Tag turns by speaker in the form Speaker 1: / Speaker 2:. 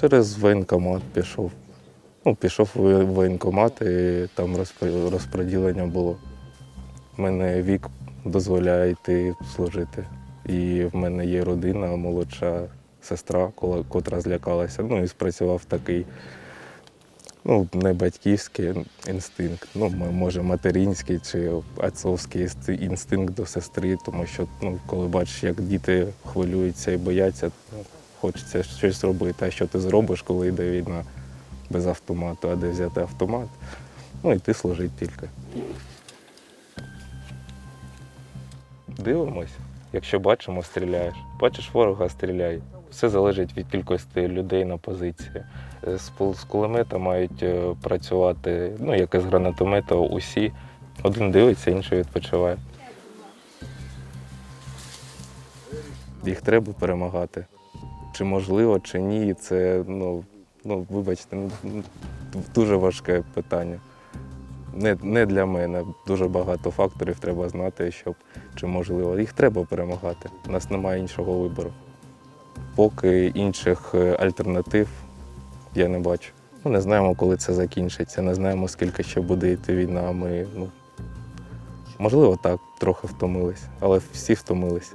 Speaker 1: Через воєнкомат пішов. Ну, пішов в воєнкомат і там розподілення було. У мене вік дозволяє йти служити. І в мене є родина, молодша сестра, котра злякалася. Ну і спрацював такий, ну, не батьківський інстинкт, ну, може, материнський чи отцовський інстинкт до сестри, тому що ну, коли бачиш, як діти хвилюються і бояться, хочеться щось робити. А що ти зробиш, коли йде війна без автомату, а де взяти автомат? Ну, йти служити тільки. Дивимось. Якщо бачимо, стріляєш. Бачиш ворога, стріляй. Все залежить від кількості людей на позиції. З, з кулемета мають е, працювати, ну, як і з гранатомета, усі. Один дивиться, інший відпочиває. Їх треба перемагати. Чи можливо, чи ні, це, ну, ну вибачте, ну, ну, дуже важке питання. Не, не для мене. Дуже багато факторів треба знати, щоб чи можливо. Їх треба перемагати. У нас немає іншого вибору. Поки інших е, альтернатив я не бачу. Ми не знаємо, коли це закінчиться, не знаємо, скільки ще буде йти війна. Ми, ну, можливо, так, трохи втомились, але всі втомились.